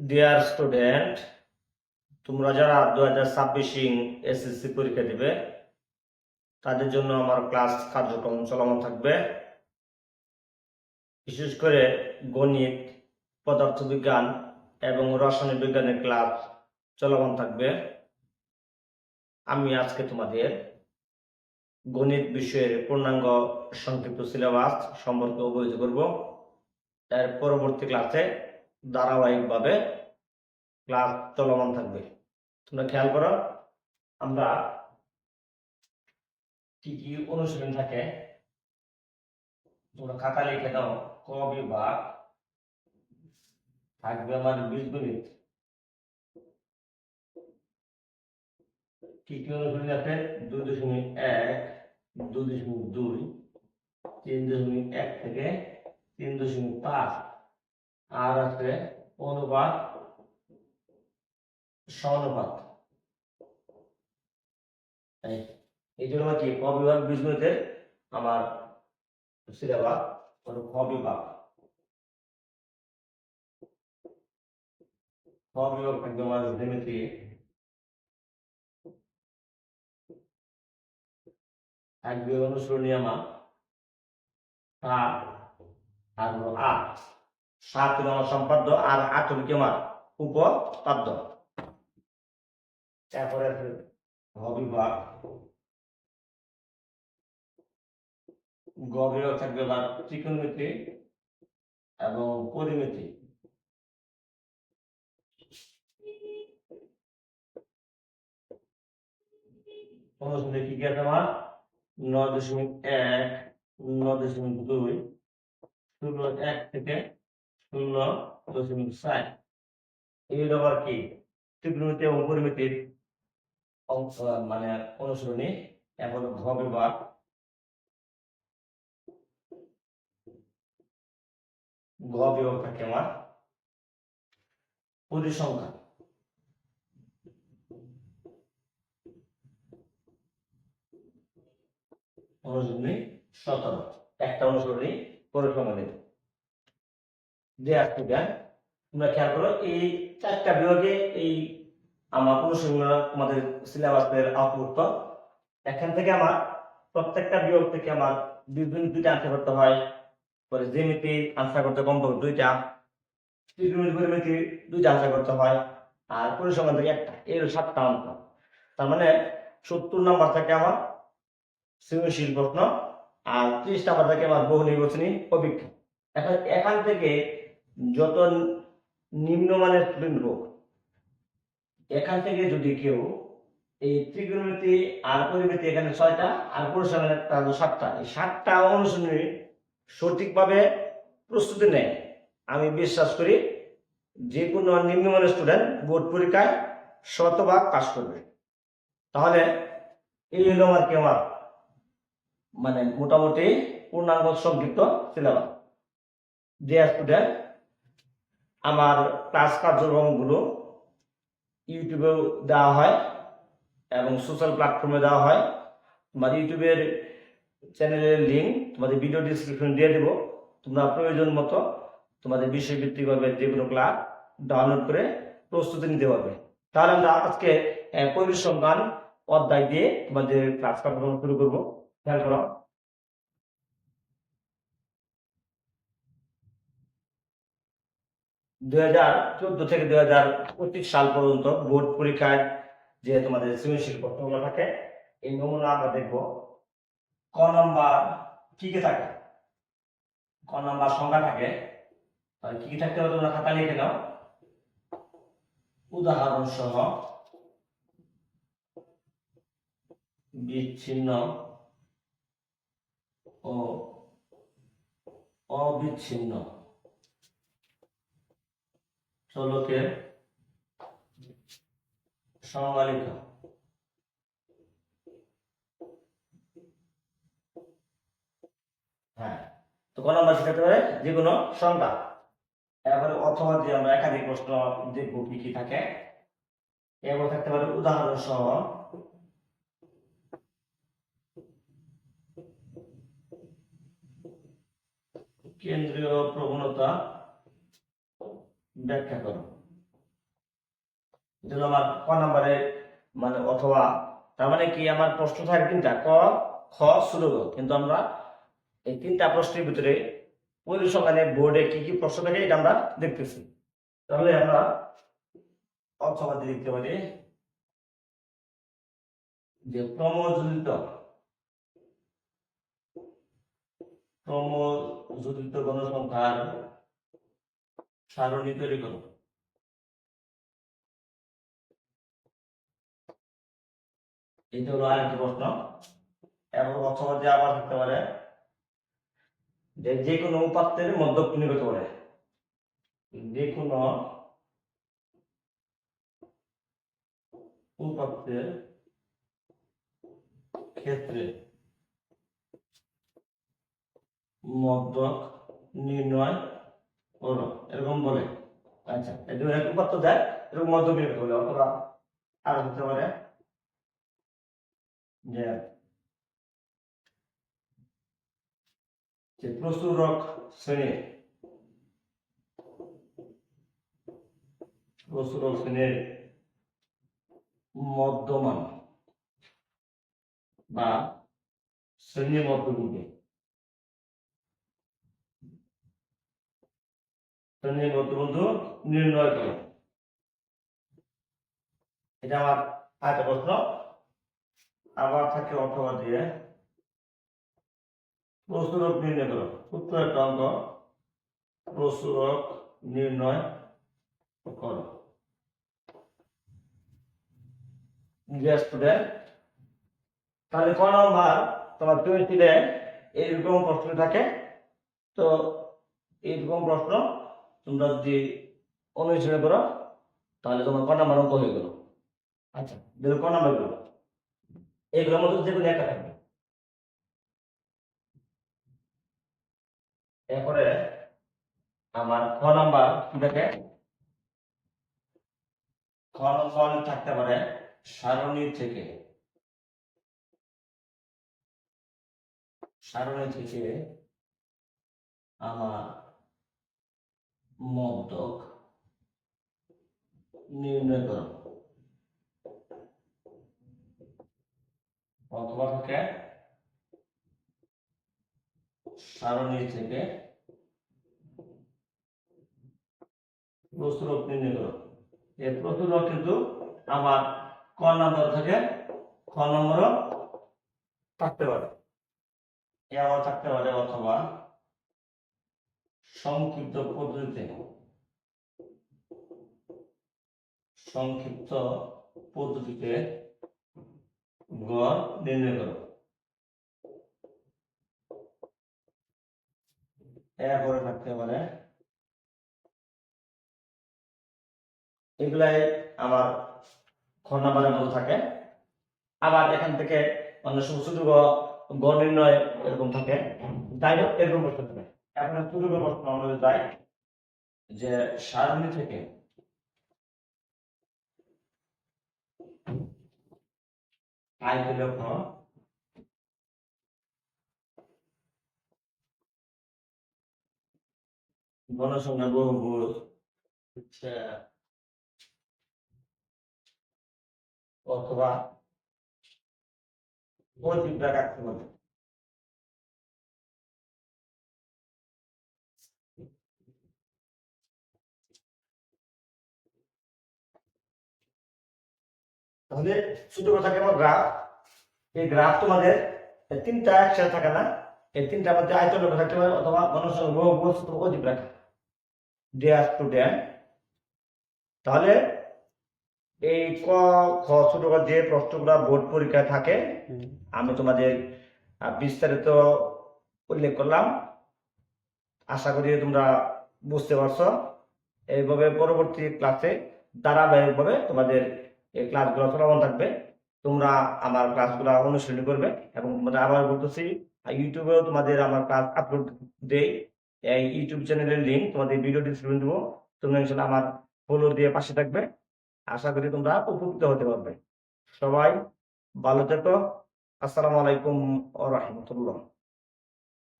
Dear student তোমরা যারা দু হাজার ছাব্বিশিং এসএসসি পরীক্ষা দিবে, তাদের জন্য আমার ক্লাস কার্যক্রম চলমান থাকবে। বিশেষ করে গণিত, পদার্থবিজ্ঞান এবং রসায়ন বিজ্ঞানের ক্লাস চলমান থাকবে। আমি আজকে তোমাদের গণিত বিষয়ের পূর্ণাঙ্গ সংক্ষিপ্ত সিলেবাস সম্পর্কে অবহিত করব। এর পরবর্তী ক্লাসে ধারাবাহিকভাবে ক্লাস চলমান থাকবে। তোমরা খেয়াল করো, আমরা কি কি অনুশীলন থাকে, তোমরা খাতা লিখে দাও ক বিভাগ থাকবে আমার বীজগণিত কি কি অনুশীলন আছে? দুই দশমিক এক, দুই দশমিক দুই, তিন দশমিক এক থেকে তিন দশমিক পাঁচ। আর আছে অনুপাত সমানুপাত। এই- জন্য কি ক বিভাগ বীজগণিতের আমার সিলেবাস হলো খ বিভাগ বিভাগ থাকবে আমার জ্যামিতি থাকবে অনুসরণীয় সাত আর সাত হলো সম্পাদ্য আর আট হলো কি উপপাদ্য। তারপরে আছে ঘ বিভাগ থাকবে আমার ত্রিকোণমিতি এবং পরিমিতি। অনুসন্ধানে কি কি আছে আমার? নয় দশমিক এক, নয় দশমিক দুই এক থেকে শূন্য দশমিক ষাট এই হলো আবার কি? এবং পরিমিতির মানে অনুসরণী এখন বিভাগ থাকে আমার। পরিসংখ্যা অনুসরণী সতেরো। একটা অনুসরণী পরিসংখ্যা যে আসতে তোমরা খেয়াল করো, এই চারটা বিভাগে এই আমার অনুসরণ তোমাদের সিলেবাসের আউটপুট এখান থেকে আমার প্রত্যেকটা বিভাগ থেকে আমার বিভিন্ন দুইটা আনসার করতে হয়। পরে জ্যামিতি আনসার করতে কমপক্ষে দুইটা ত্রিকোণমিতি পরিমিতি দুইটা আনসার করতে হয়, আর পরিসংখ্যান থেকে একটা। হলো সাতটা অঙ্ক। তার মানে সত্তর নাম্বার থেকে আমার সৃজনশীল প্রশ্ন, আর ত্রিশ নাম্বার থেকে আমার বহু নির্বাচনী অভিজ্ঞ এখন এখান থেকে যত নিম্নমানের স্টুডেন্ট হোক, এখান থেকে যদি কেউ এই ত্রিকোণমিতি আর পরিমিতি এখানে ছয়টা, আর পরিসংখ্যান একটা সাতটা, এই সাতটা অনুশীলনী সঠিকভাবে প্রস্তুতি নেয়। আমি বিশ্বাস করি যে কোনো নিম্নমানের স্টুডেন্ট বোর্ড পরীক্ষায় শতভাগ পাস করবে। তাহলে এই হলো আমার কি আমার মানে মোটামুটি পূর্ণাঙ্গ সংক্ষিপ্ত সিলেবাস। যে স্টুডেন্ট আমার ক্লাস কার্যক্রমগুলো ইউটিউবেও দেওয়া হয় এবং সোশ্যাল প্ল্যাটফর্মে দেওয়া হয়। তোমার ইউটিউবের চ্যানেলের লিঙ্ক তোমাদের ভিডিও ডিসক্রিপশন দিয়ে দেবো। তোমরা প্রয়োজন মতো তোমাদের বিষয়ভিত্তিকভাবে যে কোনো ক্লাস ডাউনলোড করে প্রস্তুতি নিতে পারবে। তাহলে আমরা আজকে পরিসংখ্যান অধ্যায় দিয়ে তোমাদের ক্লাস কার্যক্রম শুরু করব। খেয়াল করো। দুই হাজার চোদ্দ থেকে দুই হাজার পঁচিশ সাল পর্যন্ত বোর্ড পরীক্ষায় যে তোমাদের সৃজনশীল প্রশ্নগুলো থাকে, এই নমুনা আমরা দেখব। ক নম্বর কি কি থাকে? ক নম্বর সংখ্যা থাকে। কি কি থাকতে হবে তোমরা খাতা লিখে নাও। উদাহরণ সহ বিচ্ছিন্ন ও অবিচ্ছিন্ন। চলকের সংজ্ঞালিত হ্যাঁ তো শিখাতে পারে? যে কোনো সংখ্যা অথবা যে আমরা একাধিক প্রশ্ন কি কি থাকে থাকতে পারে উদাহরণ সহ কেন্দ্রীয় প্রবণতা ব্যাখ্যা করো। হলো আমার ক নাম্বারে মানে অথবা, তার মানে কি আমার প্রশ্ন থাকে তিনটা, ক, খ, শুরু কিন্তু আমরা এই তিনটা প্রশ্নের ভিতরে পরিসংখ্যানে বোর্ডে কি কি প্রশ্ন থাকে এটা আমরা দেখতেছি। তাহলে আমরা অথবা দিয়ে লিখতে পারি যে প্রমোদিত প্রমোদিত গণসংখ্যার সারণী তৈরি করো। এটা হলো আরেকটি প্রশ্ন। এবং অথবা যে আবার থাকতে পারে, যে যে কোনো উপাত্তের মধ্যক করতে পারে। যে কোনো উপাত্তের ক্ষেত্রে মধ্যক নির্ণয় করো এরকম বলে। আচ্ছা। জন্য এক উপাত্ত দেয় এরকম নির্ণয় বলে অথবা আরও হতে পারে যে যে প্রচুরক শ্রেণির প্রচুরক শ্রেণির মধ্যমান বা শ্রেণি মধ্যবিন্দু শ্রেণি মধ্যবিন্দু নির্ণয় করো এটা আমার আরেকটা প্রশ্ন আবার থাকে অথবা দিয়ে প্রচুরক নির্ণয় করো। উত্তর একটা অঙ্ক প্রচুরক নির্ণয় করো। স্টুডেন্ট তাহলে ক নম্বর? তোমার টোয়েন্টিতে এইরকম প্রশ্ন থাকে। তো এইরকম প্রশ্ন তোমরা যদি অনুশীলন করো তাহলে তোমার ক নম্বর অঙ্ক হয়ে গেল? আচ্ছা। দেখো ক নম্বরগুলো এগুলোর মধ্যে যে কোনো একটা থাকবে। এরপরে আমার খ নাম্বার কি থাকে? খ নম্বর থাকতে পারে সারণী থেকে। সারণী থেকে আমার মদ্যক নির্ণয় করো। অথবা থাকে সারণী থেকে প্রস্তুরক নির্ণয় করো। এই প্রস্তুরক কিন্তু আমার ক নম্বর থেকে খ নম্বরও থাকতে পারে। এ আবার থাকতে পারে অথবা সংক্ষিপ্ত পদ্ধতিতে। সংক্ষিপ্ত পদ্ধতিতে গড় নির্ণয় করো। এরপরে থাকতে পারে এগুলাই আমার খ নাম্বারের মধ্যে থাকে। আবার এখান থেকে অন্য ছোট গড় নির্ণয় এরকম থাকে। যাই হোক, এরকম করতে থাকে এখন গ প্রশ্ন আমাদের যাই। যে সারণী থেকে আয় লক্ষ্য গণসংখ্যা আচ্ছা। অথবা তাহলে ছোট কথা কেমন গ্রাফ এই গ্রাফ তোমাদের তিনটা একসাথে থাকে না? এই তিনটার মধ্যে আয়তন রেখা থাকতে পারে অথবা অথবা অধিক রেখা। ড্যাশ টু ড্যান তাহলে এই ক খ ছোট যে প্রশ্নগুলো বোর্ড পরীক্ষায় থাকে আমি তোমাদের বিস্তারিত উল্লেখ করলাম। আশা করি তোমরা বুঝতে পারছ। এইভাবে পরবর্তী ক্লাসে ধারাবাহিকভাবে তোমাদের এই ক্লাসগুলো চলমান থাকবে। তোমরা আমার ক্লাসগুলো অনুসরণ করবে এবং তোমাদের আবার বলতেছি ইউটিউবেও তোমাদের আমার ক্লাস আপলোড দেই। এই ইউটিউব চ্যানেলের লিঙ্ক তোমাদের ভিডিও ডিসক্রিপশন দেবো। তোমরা ইনশাল্লাহ আমার ফলো দিয়ে পাশে থাকবে। আশা করি তোমরা উপকৃত হতে পারবে। সবাই ভালো থেকো। আসসালামু আলাইকুম ও রহমতুল্লাহ।